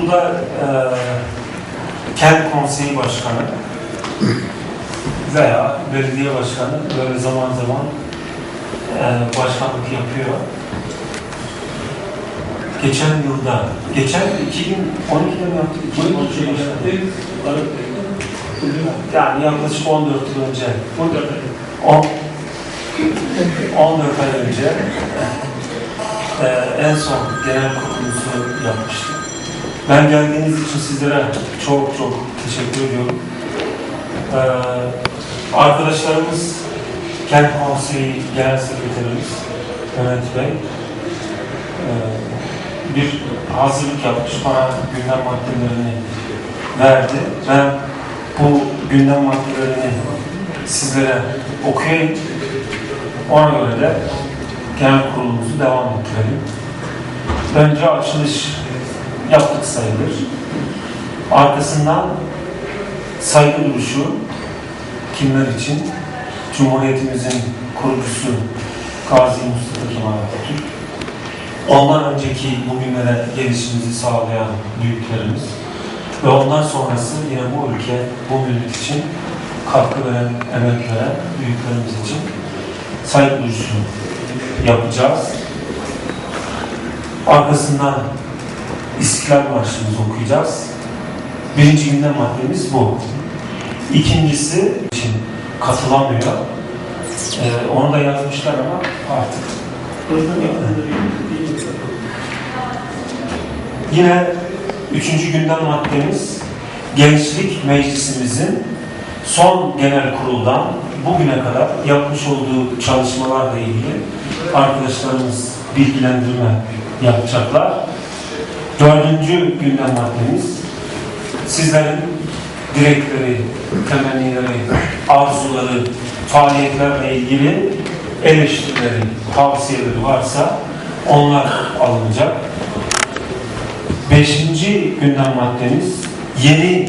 Burada e, kent konseyi başkanı veya belediye başkanı böyle zaman zaman e, başkanlık yapıyor. Geçen yılda, geçen 2012'de mi yaptık? 2013'de başladık. Yani yaklaşık 14 yıl önce, 10, 14 ay önce e, en son genel kurulumuzu yapmıştık. Ben geldiğiniz için sizlere çok çok teşekkür ediyorum. Ee, arkadaşlarımız, Kent Konseyi Genel Sekreterimiz Mehmet Bey ee, bir hazırlık yapmış, bana gündem maddelerini verdi. Ben bu gündem maddelerini sizlere okuyayım. Ona göre de genel kurulumuzu devam ettirelim. Önce açılış yaptık sayılır. Arkasından saygı duruşu kimler için? Cumhuriyetimizin kurucusu Gazi Mustafa Kemal Atatürk. Ondan önceki bugünlere gelişimizi sağlayan büyüklerimiz ve ondan sonrası yine bu ülke, bu millet için katkı veren, emek veren büyüklerimiz için saygı duruşu yapacağız. Arkasından İstiklal Marşı'mızı okuyacağız. Birinci gündem maddemiz bu. İkincisi için katılamıyor. Ee, onu da yazmışlar ama artık Yine üçüncü gündem maddemiz Gençlik Meclisimizin son genel kuruldan bugüne kadar yapmış olduğu çalışmalarla ilgili arkadaşlarımız bilgilendirme yapacaklar. Dördüncü gündem maddemiz sizlerin dilekleri, temennileri, arzuları, faaliyetlerle ilgili eleştirileri, tavsiyeleri varsa onlar alınacak. Beşinci gündem maddemiz yeni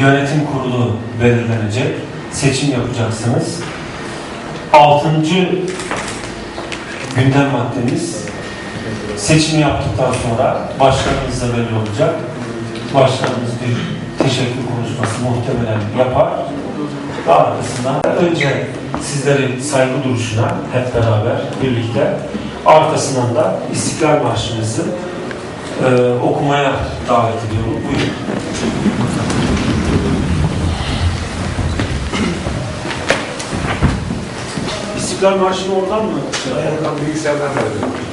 yönetim kurulu belirlenecek. Seçim yapacaksınız. Altıncı gündem maddemiz seçimi yaptıktan sonra başkanımız da belli olacak. Başkanımız bir teşekkür konuşması muhtemelen yapar. Daha arkasından önce sizlerin saygı duruşuna hep beraber birlikte arkasından da İstiklal Marşımızı e, okumaya davet ediyorum. Buyurun. İstiklal Marşı'nı oradan mı? Oradan bilgisayardan verdim.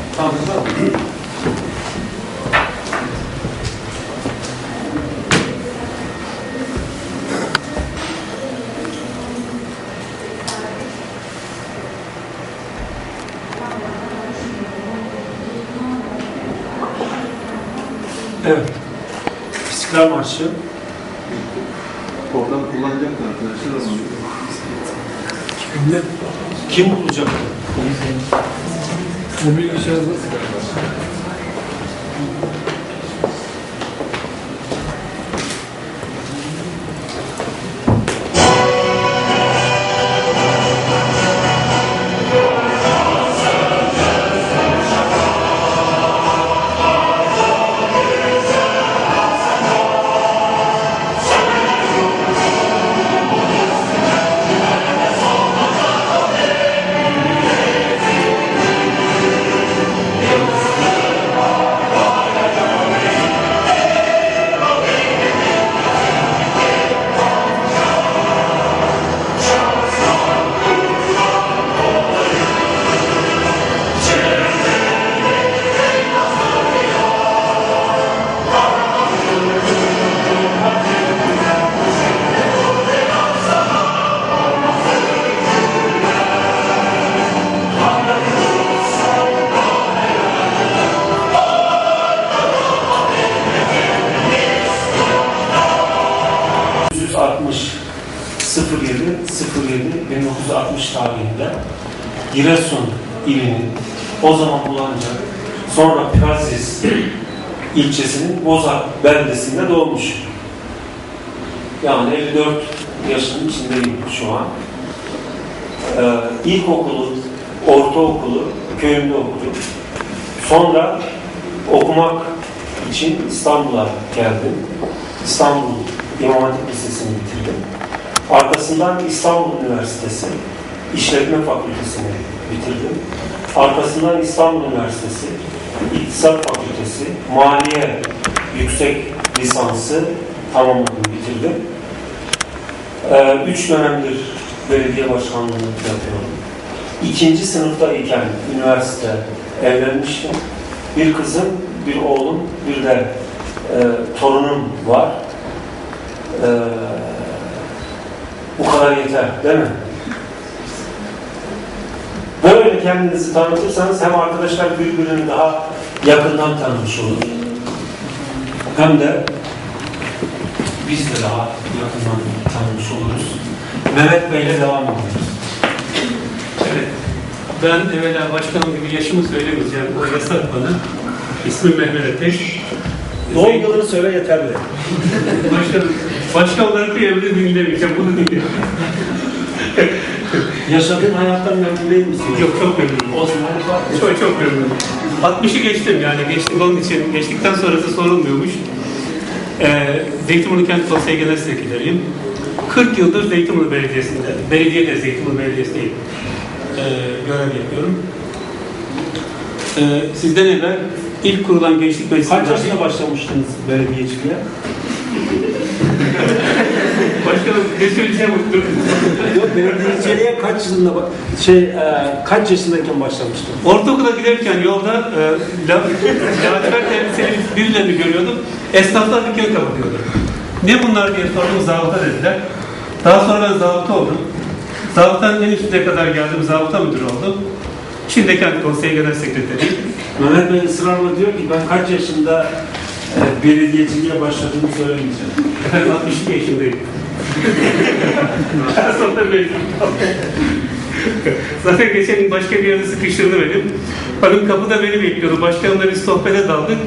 Evet. İstiklal Marşı. Oradan kullanacaklar arkadaşlar ama. Kim bulacak? Bu bilgisayarda ...1960 Giresun ilinin o zaman Bulancak sonra Piraziz ilçesinin Bozak beldesinde doğmuş. Yani 54 yaşının içindeyim şu an. Ee, ilkokulu, ortaokulu köyümde okudum. Sonra okumak için İstanbul'a geldim. İstanbul İmam Hatip Lisesi'ni bitirdim. Arkasından İstanbul Üniversitesi İşletme Fakültesini bitirdim. Arkasından İstanbul Üniversitesi İktisat Fakültesi Maliye Yüksek Lisansı tamamladım, bitirdim. Ee, üç dönemdir belediye başkanlığını yapıyorum. İkinci sınıftayken üniversite evlenmiştim. Bir kızım, bir oğlum, bir de e, torunum var. E, bu kadar yeter değil mi? Böyle kendinizi tanıtırsanız hem arkadaşlar birbirini daha yakından tanımış olur. Hem de biz de daha yakından tanımış oluruz. Mehmet Bey'le devam ediyoruz. Evet. Ben evvela başkanım gibi yaşımı söylemeyeceğim. O yasak bana. İsmim Mehmet Ateş. Doğum yılını söyle yeterli. Başkanım, başka olarak bir evde dinlemeyeceğim. Bunu dinleyeceğim. Yaşadığın hayattan memnun değil misin? Yok çok memnunum. O zaman Çok çok memnunum. 60'ı geçtim yani. Geçtik onun için. Geçtikten sonrası sorulmuyormuş. Ee, Zeytinburnu Kent Konseyi Genel Sekreteriyim. 40 yıldır Zeytinburnu Belediyesi'nde, belediyede Zeytinburnu Belediyesi'ndeyim. Ee, görev yapıyorum. Ee, sizden evvel ilk kurulan Gençlik Meclisi'nde... Kaç yaşında başlamıştınız belediyeciliğe? Başkanım ne söyleyeceğim unuttum. Yok belediyeciliğe kaç yılında bak şey e, kaç yaşındayken başlamıştın? Ortaokula giderken yolda e, la, lacivert elbiseli birilerini görüyordum. Esnaflar dükkanı kapatıyordu. Ne bunlar diye sordum zabıta dediler. Daha sonra ben zabıta oldum. Zabıtanın en üstüne kadar geldim. Zabıta müdürü oldum. Şimdi kent konseyi genel sekreteriyim. Mehmet Bey ısrarla diyor ki ben kaç yaşında e, belediyeciliğe başladığımı söylemeyeceğim. Ben 62 yaşındayım. En sonunda mezun kaldım. Zaten geçen başka bir yerde sıkıştırdı benim. Hanım kapıda beni bekliyordu. Başkanımla biz sohbete daldık.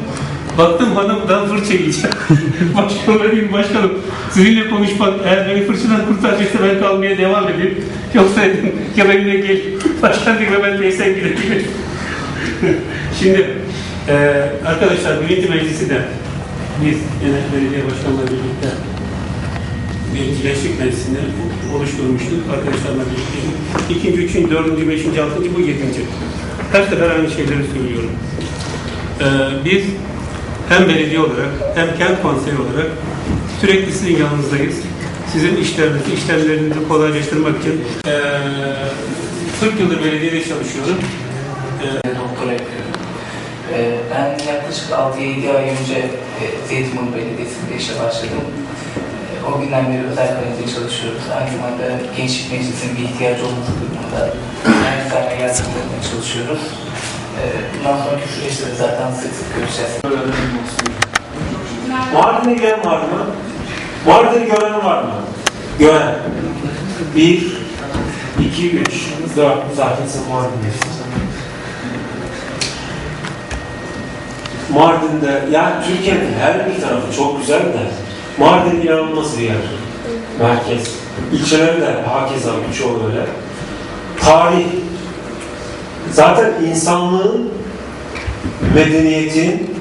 Baktım hanımdan fırça yiyecek. Başkanım dedim başkanım sizinle konuşmak eğer beni fırçadan kurtaracaksa ben kalmaya devam edeyim. Yoksa dedim ya benimle gel. Başkan dedim ben neyse gidelim. Şimdi eee arkadaşlar birinci meclisi de biz genel belediye başkanları birlikte bir gençlik meclisini oluşturmuştuk arkadaşlarla birlikte. İkinci, üçüncü, dördüncü, beşinci, altıncı, bu yedinci. Her sefer aynı şeyleri söylüyorum. Ee, biz hem belediye olarak hem kent konseyi olarak sürekli sizin yanınızdayız. Sizin işlerinizi, işlemlerinizi kolaylaştırmak için ee, 40 yıldır belediyede çalışıyorum. doktora yapıyorum. Ee, Ben yaklaşık 6-7 ay önce e, Zeytinburnu Belediyesi'nde işe başladım. O günden beri özel kalemde çalışıyoruz. Aynı zamanda Gençlik Meclisi'nin bir ihtiyacı olması durumunda aynı zamanda yardım etmeye çalışıyoruz. Ee, Bundan sonraki süreçte de zaten sık sık görüşeceğiz. Mardin'e gelen var mı? Mardin'i gören var mı? Gören. Bir, iki, üç, dört. Zaten sen Mardin'desin. Mardin'de, yani Türkiye'nin her bir tarafı çok güzel de Mardin inanılmaz bir yer. Merkez. İlçeleri de hakeza birçoğu öyle. Tarih. Zaten insanlığın, medeniyetin,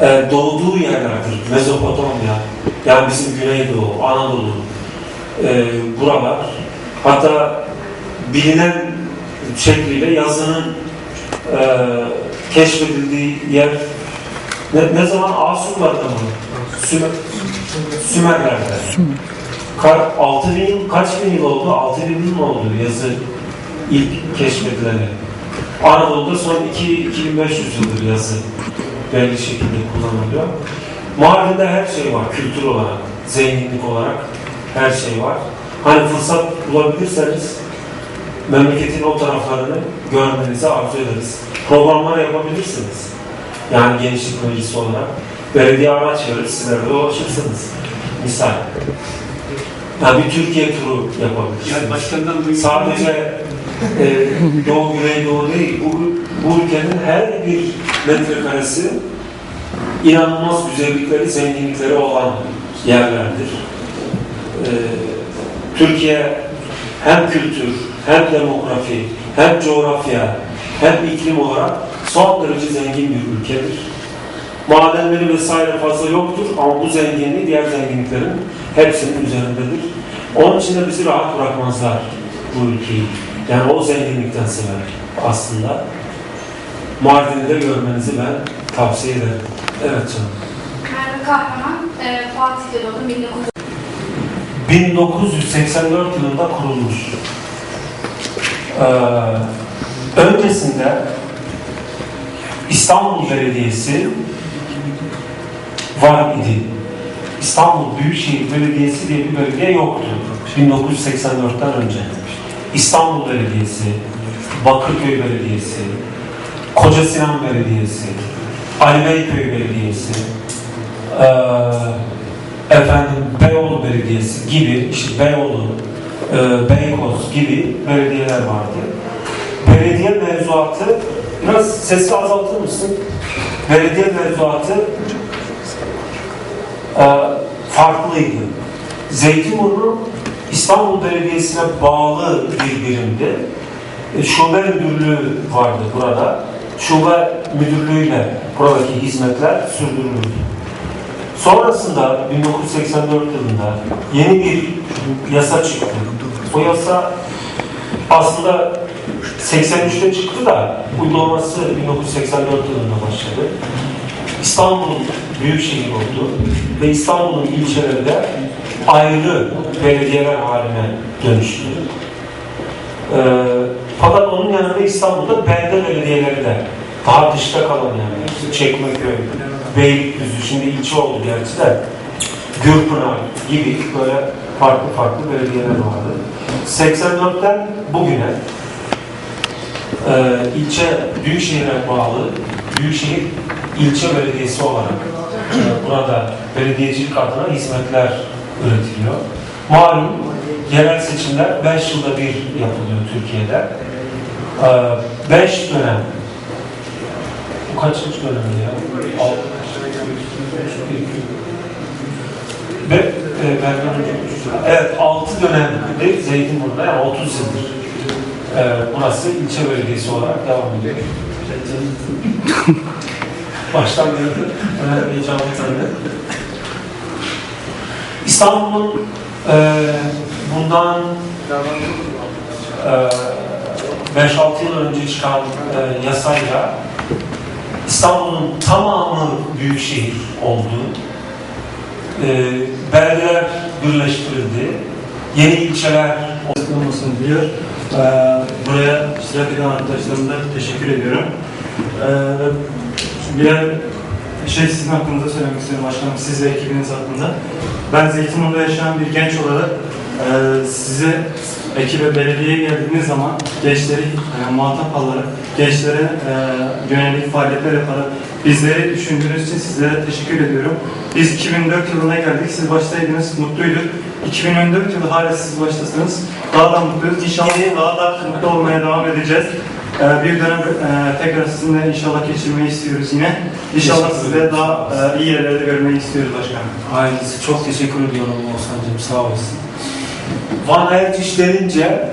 e, doğduğu yerlerdir. Mezopotamya, yani bizim Güneydoğu, Anadolu, e, buralar. Hatta bilinen şekliyle yazının e, keşfedildiği yer ne, ne zaman Asurlar'da mı? Sümer, Sümerler'de. Ka, 6 bin yıl, kaç bin yıl oldu? 6 bin yıl mı oldu yazı ilk keşfedileni? Anadolu'da son 2 2500 yıldır yazı belli şekilde kullanılıyor. Mardin'de her şey var kültür olarak, zenginlik olarak her şey var. Hani fırsat bulabilirseniz memleketin o taraflarını görmenizi arzu ederiz. Programlar yapabilirsiniz. Yani gençlik meclisi olarak. Belediye araç verir, sizler de dolaşırsınız. Misal. Yani bir Türkiye turu yapabilirsiniz. Yani başkandan Sadece e, Doğu, Güneydoğu değil, bu, bu ülkenin her bir metrekaresi inanılmaz güzellikleri, zenginlikleri olan yerlerdir. E, Türkiye hem kültür, hem demografi, hem coğrafya, hem iklim olarak son derece zengin bir ülkedir. Madenleri vesaire fazla yoktur ama bu zenginliği diğer zenginliklerin hepsinin üzerindedir. Onun için de bizi rahat bırakmazlar bu ülkeyi. Yani o zenginlikten sever aslında. Mardin'i de görmenizi ben tavsiye ederim. Evet canım. Merve Kahraman, e, Fatih'te doğdum. 1900 1984 yılında kurulmuş. Ee, öncesinde İstanbul Belediyesi var idi. İstanbul Büyükşehir Belediyesi diye bir belediye yoktu 1984'ten önce. İstanbul Belediyesi, Bakırköy Belediyesi, Koca Sinan Belediyesi, Ali Belediyesi, eee efendim Beyoğlu Belediyesi gibi, işte Beyoğlu, e, Beykoz gibi belediyeler vardı. Belediye mevzuatı, biraz sesi azaltır mısın? Belediye mevzuatı e, farklıydı. Zeytinburnu İstanbul Belediyesi'ne bağlı bir birimdi. E, Şube müdürlüğü vardı burada. Şube müdürlüğüyle buradaki hizmetler sürdürülürdü. Sonrasında 1984 yılında yeni bir yasa çıktı. O yasa aslında 83'te çıktı da uygulaması 1984 yılında başladı. İstanbul büyükşehir oldu ve İstanbul'un ilçeleri de ayrı belediyeler haline dönüştü. Ee, fakat onun yanında İstanbul'da belde belediyeleri de daha dışta kalan yani Çekmeköy, Beylikdüzü şimdi ilçe oldu gerçi de Gürpınar gibi böyle farklı farklı belediyeler vardı. 84'ten bugüne e, ilçe Büyükşehir'e bağlı Büyükşehir ilçe belediyesi olarak e, burada belediyecilik adına hizmetler üretiliyor. Malum yerel seçimler 5 yılda bir yapılıyor Türkiye'de. 5 dönem bu kaçıncı dönem ya? Al- Ve e, önce evet 6 dönemdir Zeytinburnu'da yani 30 yıldır e, burası ilçe belediyesi olarak devam ediyor. Baştan önemli heyecanlı. İstanbul'un e, bundan e, 5-6 yıl önce çıkan e, yasayla İstanbul'un tamamı büyükşehir oldu. E, beldeler birleştirildi. Yeni ilçeler olmasın diyor. Ee, buraya iştirak eden arkadaşlarıma da teşekkür ediyorum. Ee, birer şey sizin hakkınızda söylemek istiyorum başkanım, siz ve ekibiniz hakkında. Ben Zeytinburnu'da yaşayan bir genç olarak e, size ekibe belediyeye geldiğiniz zaman gençleri e, muhatap alarak, gençlere e, yönelik faaliyetler yaparak bizleri düşündüğünüz için sizlere teşekkür ediyorum. Biz 2004 yılına geldik, siz baştaydınız, mutluyduk. 2014 yılı hala siz baştasınız. Daha da mutluyuz. İnşallah daha da mutlu olmaya devam edeceğiz. Ee, bir dönem e, tekrar sizinle inşallah geçirmeyi istiyoruz yine. İnşallah ederiz. daha e, iyi yerlerde görmeyi istiyoruz başkanım. Ailesi çok teşekkür ediyorum Oğuzhan'cığım sağ olasın. Van Erciş denince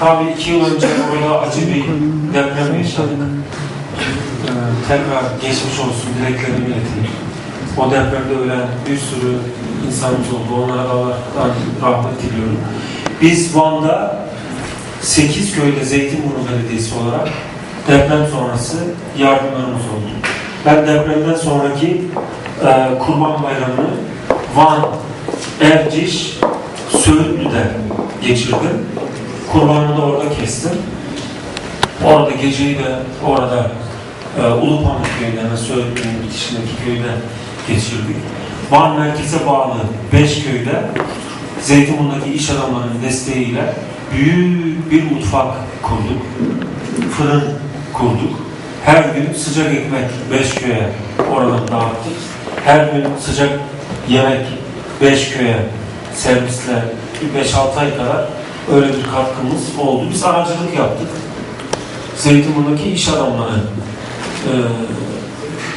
tabii iki yıl önce orada acı bir deprem yaşadık. Ee, tekrar geçmiş olsun dileklerimi ileteyim. O depremde ölen bir sürü insanımız oldu. Onlara Allah'tan rahmet diliyorum. Biz Van'da 8 köyde Zeytinburnu Belediyesi olarak deprem sonrası yardımlarımız oldu. Ben depremden sonraki e, Kurban Bayramı'nı Van, Erciş, Söğütlü'de geçirdim. Kurbanımı da orada kestim. Orada geceyi de orada e, Ulupamuk köyünde ve Söğütlü'nün bitişindeki köyde geçirdik. Van merkeze bağlı 5 köyde Zeytinburnu'ndaki iş adamlarının desteğiyle büyük bir mutfak kurduk. Fırın kurduk. Her gün sıcak ekmek 5 köye oradan dağıttık. Her gün sıcak yemek 5 köye servisle 5-6 ay kadar öyle bir katkımız oldu. Biz aracılık yaptık. Zeytinburnu'ndaki iş adamları e,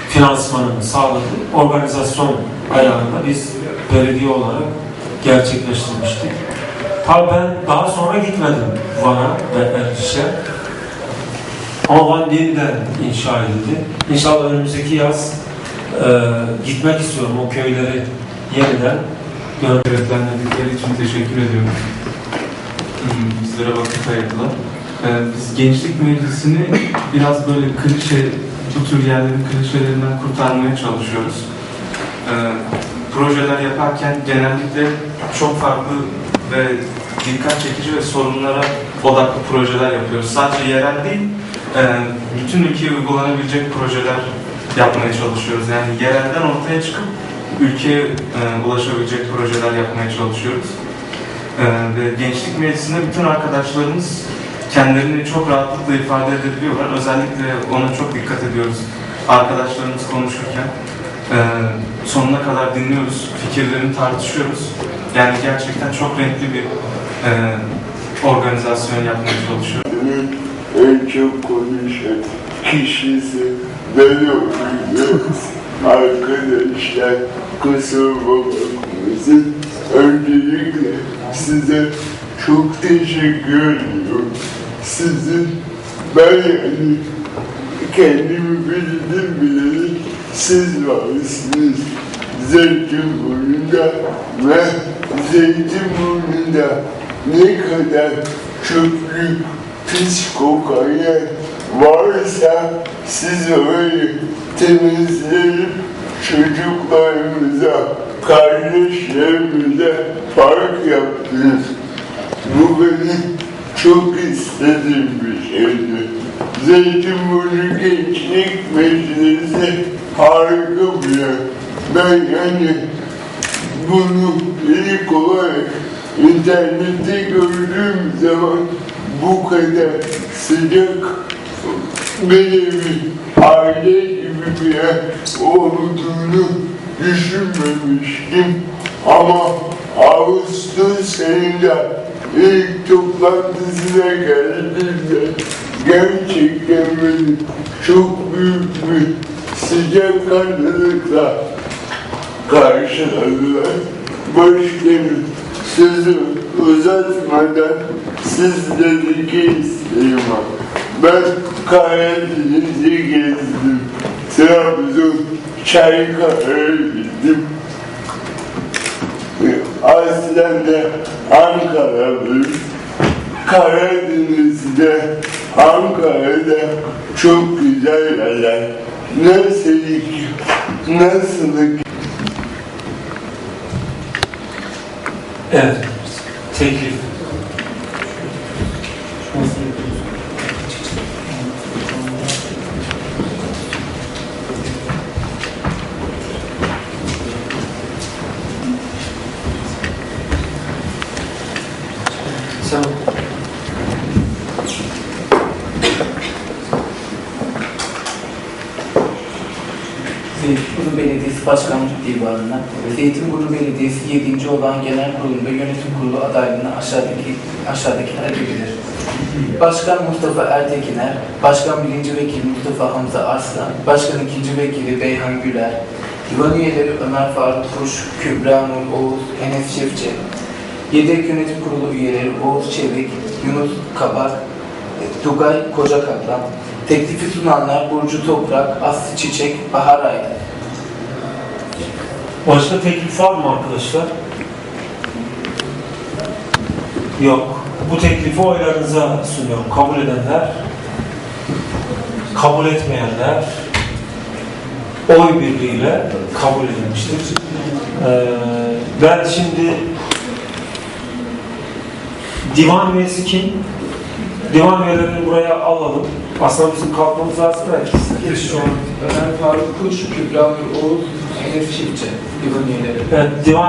finansmanını sağladı. Organizasyon ayağında biz belediye olarak gerçekleştirmiştik. Tabii ben daha sonra gitmedim Van'a ve Erciş'e. Ama Van yeniden inşa edildi. İnşallah önümüzdeki yaz e, gitmek istiyorum o köyleri yeniden görmek. Öğretmenledikleri için teşekkür ediyorum. Hmm, Bizlere vakit ayırdılar. Ee, biz Gençlik Meclisi'ni biraz böyle klişe, bu tür yerlerin klişelerinden kurtarmaya çalışıyoruz. Ee, projeler yaparken genellikle çok farklı ve dikkat çekici ve sorunlara odaklı projeler yapıyoruz. Sadece yerel değil, e, bütün ülkeye uygulanabilecek projeler yapmaya çalışıyoruz. Yani yerelden ortaya çıkıp ülkeye e, ulaşabilecek projeler yapmaya çalışıyoruz. E, ve Gençlik Meclisi'nde bütün arkadaşlarımız kendilerini çok rahatlıkla ifade edebiliyorlar. Özellikle ona çok dikkat ediyoruz. Arkadaşlarımız konuşurken e, sonuna kadar dinliyoruz, fikirlerini tartışıyoruz. Yani gerçekten çok renkli bir e, organizasyon yapmaya çalışıyoruz. en çok konuşan kişisi ben oluyorum. Arkadaşlar kusuruma bakmasın. Öncelikle size çok teşekkür ediyorum. Sizin ben yani kendimi bildim bileli siz varsınız. Zeytinburnu'nda ve Zeytinburnu'nda ne kadar çöplük, pis kokan yer varsa siz orayı temizleyip çocuklarımıza, kardeşlerimize park yaptınız. Bu benim çok istediğim bir şeydi. Zeytinburnu Gençlik Meclisi harika bir yer. Ben yani bunu ilk olarak internette gördüğüm zaman bu kadar sıcak benim aile gibi bir yer olduğunu düşünmemiştim. Ama Ağustos ayında ilk toplantısına geldiğimde gerçekten beni çok büyük bir sıcakkanlılıkla karşıladılar. Başkanım sözü uzatmadan sizlerdeki isteğim var. Ben Karadeniz'i gezdim. Trabzon, Çaykara'ya gittim. Aslında Ankara'lıyım. Karadeniz'de, Ankara'da çok güzel yerler. Nasıl ki, nasıl ki Evet. Teklif. Sen Zeytinburnu Belediyesi Başkanlık Divanı'na, Zeytinburnu Belediyesi 7. olan Genel Kurulu'nda yönetim kurulu adaylığına aşağıdaki aşağıdakiler edilir. Başkan Mustafa Ertekiner, Başkan 1. Vekil Mustafa Hamza Arslan, Başkan 2. Vekili Beyhan Güler, Divan üyeleri Ömer Faruk Kuş, Kübra Nur Oğuz, Enes Şefçi, Yedek Yönetim Kurulu üyeleri Oğuz Çevik, Yunus Kabak, Tugay Kocakaplan, teklifi sunanlar Burcu Toprak, Aslı Çiçek, Bahar Aydın. Başka teklif var mı arkadaşlar? Yok. Bu teklifi oylarınıza sunuyorum. Kabul edenler, kabul etmeyenler oy birliğiyle kabul edilmiştir. Ee, ben şimdi divan üyesi kim? Divan üyelerini buraya alalım. Aslında bizim kalkmamız lazım da Ömer Faruk Kuş, Kübra Oğuz, Enes Çiftçi, divan üyeleri. Evet, divan